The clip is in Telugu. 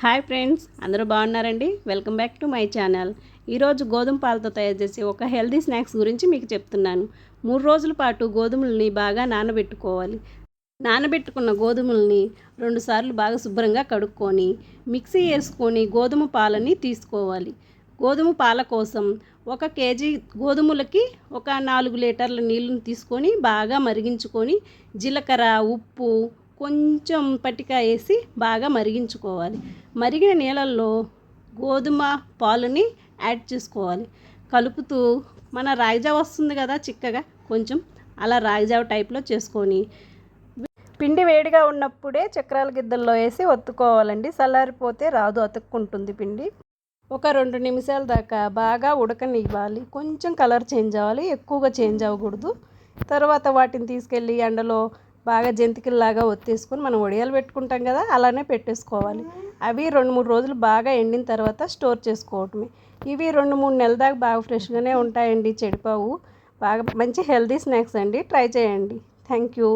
హాయ్ ఫ్రెండ్స్ అందరూ బాగున్నారండి? Welcome back to my channel. ఈరోజు గోధుమ పాలతో తయారు చేసే ఒక హెల్దీ స్నాక్స్ గురించి మీకు చెప్తున్నాను. మూడు రోజుల పాటు గోధుమల్ని బాగా నానబెట్టుకోవాలి. నానబెట్టుకున్న గోధుమల్ని రెండుసార్లు బాగా శుభ్రంగా కడుక్కొని మిక్సీ వేసుకొని గోధుమ పాలని తీసుకోవాలి. గోధుమ పాల కోసం ఒక కేజీ గోధుమలకి ఒక నాలుగు లీటర్ల నీళ్ళని తీసుకొని బాగా మరిగించుకొని జీలకర్ర ఉప్పు కొంచెం పట్టిక వేసి బాగా మరిగించుకోవాలి. మరిగిన నీళ్ళల్లో గోధుమ పాలుని యాడ్ చేసుకోవాలి. కలుపుతూ మన రాగిజావ వస్తుంది కదా చిక్కగా కొంచెం అలా రాగిజావ టైప్లో చేసుకొని పిండి వేడిగా ఉన్నప్పుడే చక్రాల గిద్దల్లో వేసి ఒత్తుకోవాలండి. చల్లారిపోతే రాదు అతుక్కుంటుంది పిండి. ఒక రెండు నిమిషాల దాకా బాగా ఉడకనివ్వాలి. కొంచెం కలర్ చేంజ్ అవ్వాలి ఎక్కువగా చేంజ్ అవ్వకూడదు. తర్వాత వాటిని తీసుకెళ్ళి ఎండలో బాగా జంతికల్లాగా ఒత్తేసుకొని మనం వడియాలు పెట్టుకుంటాం కదా అలానే పెట్టేసుకోవాలి. అవి రెండు మూడు రోజులు బాగా ఎండిన తర్వాత స్టోర్ చేసుకోవటమే. ఇవి రెండు మూడు నెలల దాకా బాగా ఫ్రెష్గానే ఉంటాయండి చెడిపోవు. బాగా మంచి హెల్దీ స్నాక్స్ అండి. ట్రై చేయండి. Thank you.